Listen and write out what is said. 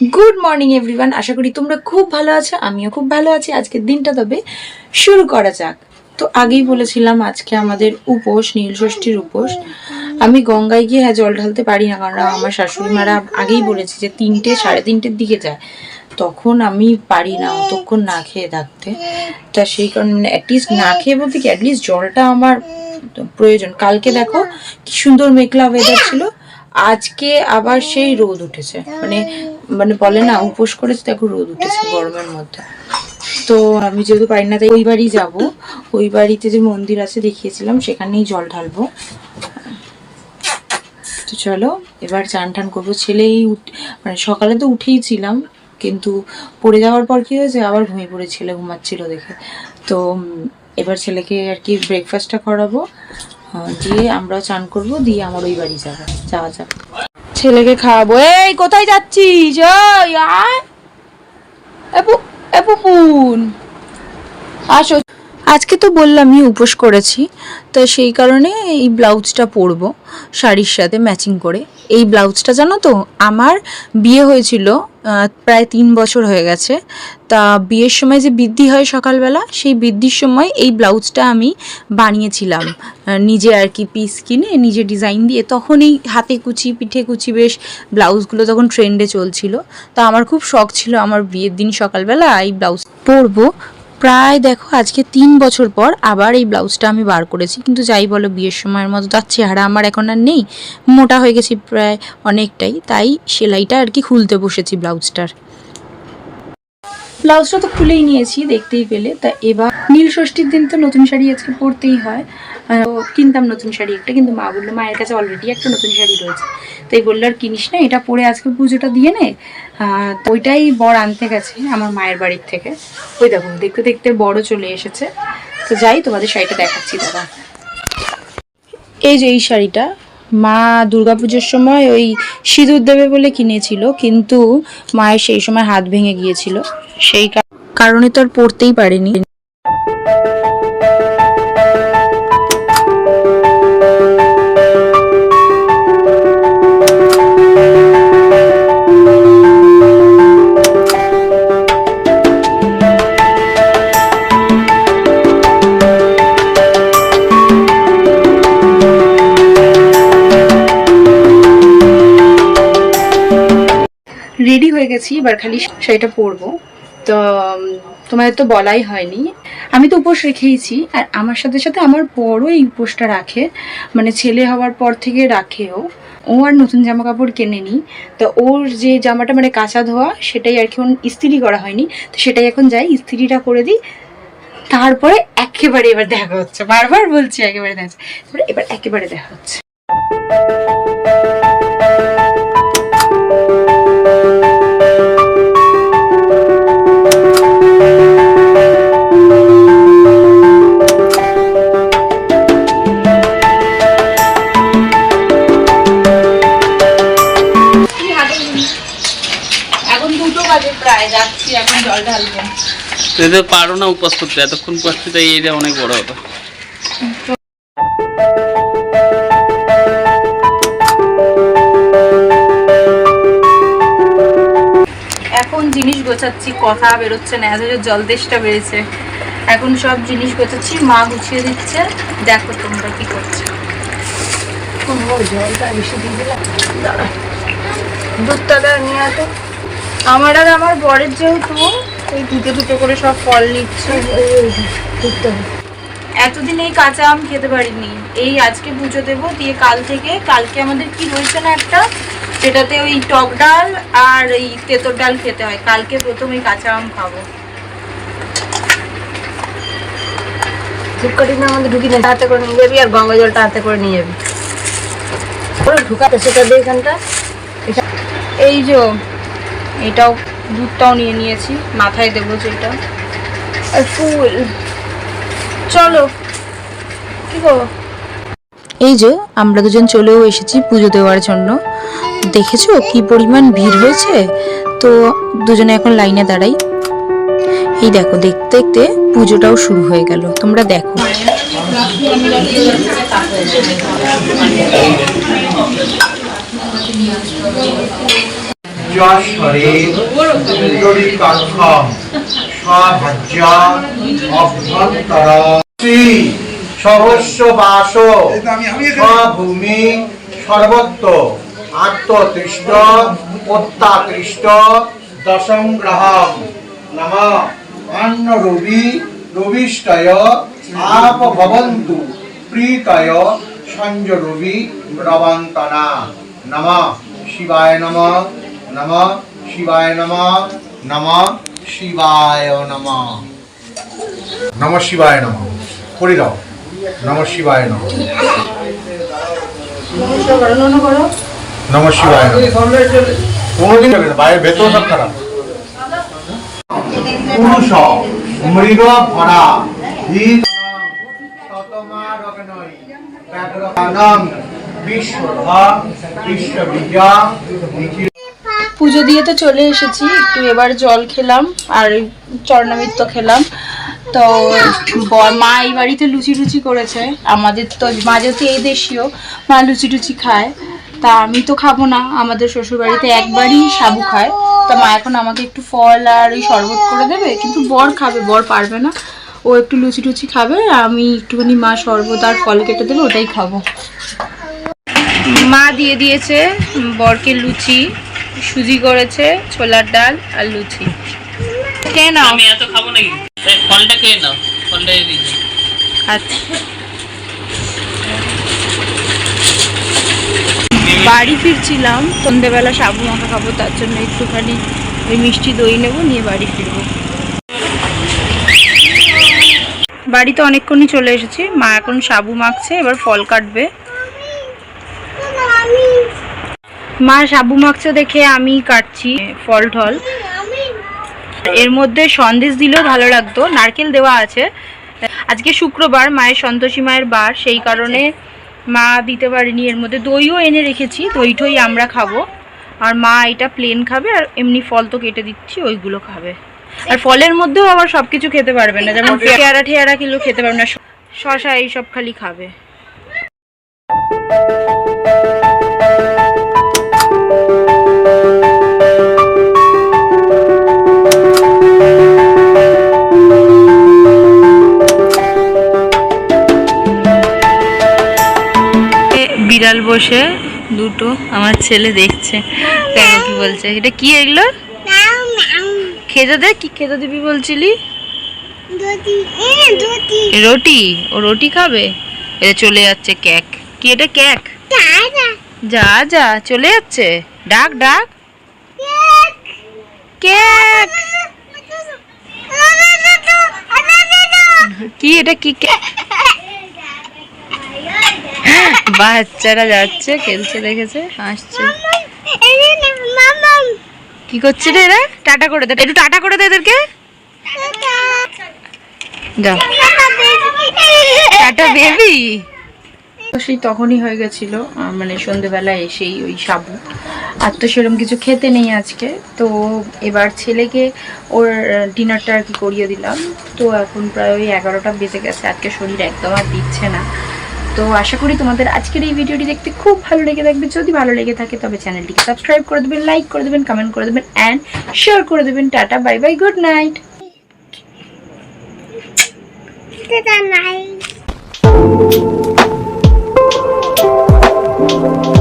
Good morning everyone আশা করি তোমরা খুব ভালো আছো, আমিও খুব ভালো আছি। আজকের দিনটা তবে শুরু করা যাক। তো আগেই বলেছিলাম আজকে আমাদের উপোস, নীল ষষ্ঠীর উপোস। আমি গঙ্গায় গিয়ে হ্যাঁ জল ঢালতে পারি না, কারণ আমার শাশুড়ি মারা আগেই বলেছে যে তিনটে, সাড়ে তিনটের দিকে যায়। তখন আমি পারি না অতক্ষণ না খেয়ে থাকতে। তা সেই কারণে অ্যাটলিস্ট না খেয়ে বলতে কি অ্যাটলিস্ট জলটা আমার প্রয়োজন। কালকে দেখো কি সুন্দর মেঘলা ওয়েদার ছিল। আজকে আবার সেই রোদ উঠেছে। মানে মানে বলে না, উপোস করেছে, দেখো রোদ উঠেছে গরমের মধ্যে। তো আমি যেহেতু পারি না, তাই ওই বাড়ি যাব। ওই বাড়িতে যে মন্দির আছে দেখিয়েছিলাম, সেখানেই জল ঢালবো। তো চলো, এবার চান টান করব। ছেলেই মানে সকালে তো উঠেই ছিলাম, কিন্তু পড়ে যাওয়ার পর কি হয়েছে, আবার ঘুমিয়ে পড়ে ছেলে ঘুমাচ্ছিল দেখে। তো এবার ছেলেকে আর কি ব্রেকফাস্টটা করাবো। দিয়ে আমরাও চান করব, দিয়ে আমার ওই বাড়ি যাব, যাওয়া যাক। ছেলেকে খাওয়াবো। এই কোথায় যাচ্ছিস? ওই আয়। এপু এপু পুন আসো। আজকে তো বললামই উপোস করেছি, তো সেই কারণে এই ব্লাউজটা পরবো, শাড়ির সাথে ম্যাচিং করে। এই ব্লাউজটা জানো তো, আমার বিয়ে হয়েছিল প্রায় তিন বছর হয়ে গেছে। তা বিয়ের সময় যে বৃদ্ধি হয় সকালবেলা, সেই বৃদ্ধির সময় এই ব্লাউজটা আমি বানিয়েছিলাম। নিজে আর কি পিস কিনে, নিজে ডিজাইন দিয়ে। তখন এই হাতে কুচি, পিঠে কুচি বেশ ব্লাউজগুলো তখন ট্রেন্ডে চলছিল। তা আমার খুব শখ ছিল আমার বিয়ের দিন সকালবেলা এই ব্লাউজ পরবো। প্রায় দেখো আজকে তিন বছর পর আবার এই ব্লাউজটা আমি বার করেছি। কিন্তু যাই বলো, বিয়ের সময়ের মতো তার চেহারা আমার এখন আর নেই। মোটা হয়ে গেছি প্রায় অনেকটাই, তাই সেলাইটা আর কি খুলতে বসেছি ব্লাউজটার। ব্লাউজটা তো খুলেই নিয়েছি, দেখতেই পেলে। তা এবার নীল ষষ্ঠীর দিন তো নতুন শাড়ি আজকে পরতেই হয়। কিনতাম নতুন শাড়ি একটা, কিন্তু মা বলল, মায়ের কাছে অলরেডি একটা নতুন শাড়ি রয়েছে। তাই বলল আর কিনিস না, এটা পরে আজকে পুজোটা দিয়ে নে। তো ওইটাই বর আনতে গেছে আমার মায়ের বাড়ির থেকে। ওই দেখো, দেখতে দেখতে বড় চলে এসেছে। তো যাই, তোমাদের শাড়িটা দেখাচ্ছি দাদা। এই যে এই শাড়িটা, মা দুর্গাপুজোর সময় ওই সিঁদুর দেবে বলে কিনেছিল, কিন্তু মায়ের সেই সময় হাত ভেঙে গিয়েছিল। সেই কারণে তো আর পড়তেই পারেনি। হয়ে গেছি, এবার খালি শাড়িটা পরবো। তো তোমাদের তো বলাই হয়নি। আমি তো উপোস রেখেইছি, আর আমার সাথে সাথে আমার বড় এই উপোসটা রাখে। মানে ছেলে হওয়ার পর থেকে রাখেও। ও আর নতুন জামা কাপড় কেনেনি। তো ওর যে জামাটা মানে কাঁচা ধোয়া, সেটাই আর কি ইস্ত্রি করা হয়নি। তো সেটাই এখন যাই, ইস্ত্রিটা করে দিই। তারপরে একেবারে এবার দেখা হচ্ছে। বারবার বলছি একেবারে দেখা হচ্ছে। এবার একেবারে দেখা হচ্ছে। যাচ্ছি এখন জল ঢালবো। তুই তো পারো না করতে এতক্ষণ তাই এটা অনেক বড় হতো এখন জিনিস গোছাচ্ছি কথা বেরোচ্ছে না এত জল তেষ্টা বেড়েছে। এখন সব জিনিস গোছাচ্ছি মা গুছিয়ে দিচ্ছে দেখো তোমরা কি করছ। জলটা বেশি দিয়ে দিলাম? দাঁড়া দুধটা নিয়ে আসো। আমার আর আমার বরের যেহেতু ওই দুটো দুটো করে সব ফল নিচ্ছে। এতদিন এই কাঁচা আম খেতে পারিনি। এই আজকে পুজো দেবো দিয়ে কাল থেকে কালকে আমাদের কি রয়েছে না একটা সেটাতে ওই টক ডাল আর এই তেঁতর ডাল খেতে হয়। কালকে প্রথম এই কাঁচা আম খাব। ধূপকাঠি না আমাদের ঢুকি না হাতে করে নিয়ে যাবি আর গঙ্গা জলটা হাতে করে নিয়ে যাবি। ঢুকাতে সেটা দিয়ে এখানটা। এই যে এটাও দুধটাও নিয়ে নিয়েছি, মাথায় দেবো যেটা। আর ফুল। চলো, কি করব এই যে, আমরা দুজন চলেও এসেছি পুজো দেওয়ার জন্য। দেখেছ কি পরিমাণ ভিড় হয়েছে? তো দুজনে এখন লাইনে দাঁড়াই। এই দেখো, দেখতে দেখতে পুজোটাও শুরু হয়ে গেল। তোমরা দেখো। স্বভূমি সর্বত্র আত্মতৃষ্ট প্রত্যাকৃষ্ট দশম গ্রহম নম অন্ন রবি রবিষ্টয় আপ প্রীতয় সঞ্জ রবি রবন্তনা নম শিবায় নম নম শিবায় নম নম শিবায় নম। নম শিবায় নম। করি দাও নম শিবায় নম। নম শিবায় কোনোদিন যাবে না বাইরে ভেতর সব খারাপ। পুরুষ মৃগ ভরা বিশ্বধা, বিশ্ববিদ্যা পুজো দিয়ে তো চলে এসেছি, একটু এবার জল খেলাম আর চরণামিত্র খেলাম। তো মা এই বাড়িতে লুচি টুচি করেছে, আমাদের তো মা যেহেতু এই দেশীয়, মা লুচি টুচি খায়। তা আমি তো খাব না, আমাদের শ্বশুর বাড়িতে একবারই সাবু খায়। তা মা এখন আমাকে একটু ফল আর ওই শরবত করে দেবে, কিন্তু বর খাবে, বর পারবে না। ও একটু লুচি টুচি খাবে, আমি একটুখানি মা শরবত আর ফল কেটে দেবে, ওটাই খাব। মা দিয়ে দিয়েছে বরকে লুচি। সুজি করেছে ছোলার ডাল আর লুচি। খেয়ে নাও। আমি এত খাব নাকি? ফলটা খেয়ে নাও ফলটা। আচ্ছা। বাড়ি ফিরছিলাম সন্ধ্যেবেলা সাবু মাখা খাব তার জন্য একটুখানি ওই মিষ্টি দই নেব নিয়ে বাড়ি ফিরবো। বাড়িতে অনেকক্ষণই চলে এসেছি মা এখন সাবু মাখছে এবার ফল কাটবে। মা সাবু মাখছে দেখে আমি কাটছি ফল ঠল এর মধ্যে সন্দেশ দিলেও ভালো লাগতো নারকেল দেওয়া আছে। আজকে শুক্রবার মায়ের সন্তোষী মায়ের বার সেই কারণে মা দিতে পারেনি। এর মধ্যে দইও এনে রেখেছি দই ঠই আমরা খাব। আর মা এটা প্লেন খাবে আর এমনি ফল তো কেটে দিচ্ছি ওইগুলো খাবে। আর ফলের মধ্যেও আবার সব কিছু খেতে পারবে না যেমন পেয়ারা ঠেয়ারা কিলো খেতে পারবে না শশা এইসব খালি খাবে। বিড়াল বসে দুটো আমার ছেলে দেখছে। দেখো কি বলছে। এটা কি এগুলো? খেতে দে কি? খেতে দিবি বলছিলি? রুটি। ও রুটি খাবে? এটা চলে যাচ্ছে ক্যাক। কি এটা ক্যাক? যা যা, চলে যাচ্ছে। ডাক ডাক। ক্যাক। কি এটা কি ক্যাক? বাচ্চারা যাচ্ছে, খেলছে, দেখেছে, হাসছে। কি করছে রে এরা? টাটা করে দে, একটু টাটা করে দে এদেরকে। Tata baby. সেই তখনই হয়ে গেছিল মানে সন্ধেবেলা এসেই ওই সাবু। আর তো সেরকম কিছু খেতে নেই আজকে, তো এবার ছেলেকে ওর ডিনারটা আর কি করিয়ে দিলাম। তো এখন প্রায় ওই এগারোটা বেজে গেছে, আজকে শরীর একদম আর দিচ্ছে না। তো আশা করি তোমাদের আজকের এই ভিডিওটি দেখতে খুব ভালো লেগে থাকবে। যদি ভালো লেগে থাকে, তবে চ্যানেলটিকে সাবস্ক্রাইব করে দেবেন, লাইক করে দেবেন কমেন্ট করে দেবেন অ্যান্ড শেয়ার করে দেবেন। Tata bye bye good night Good.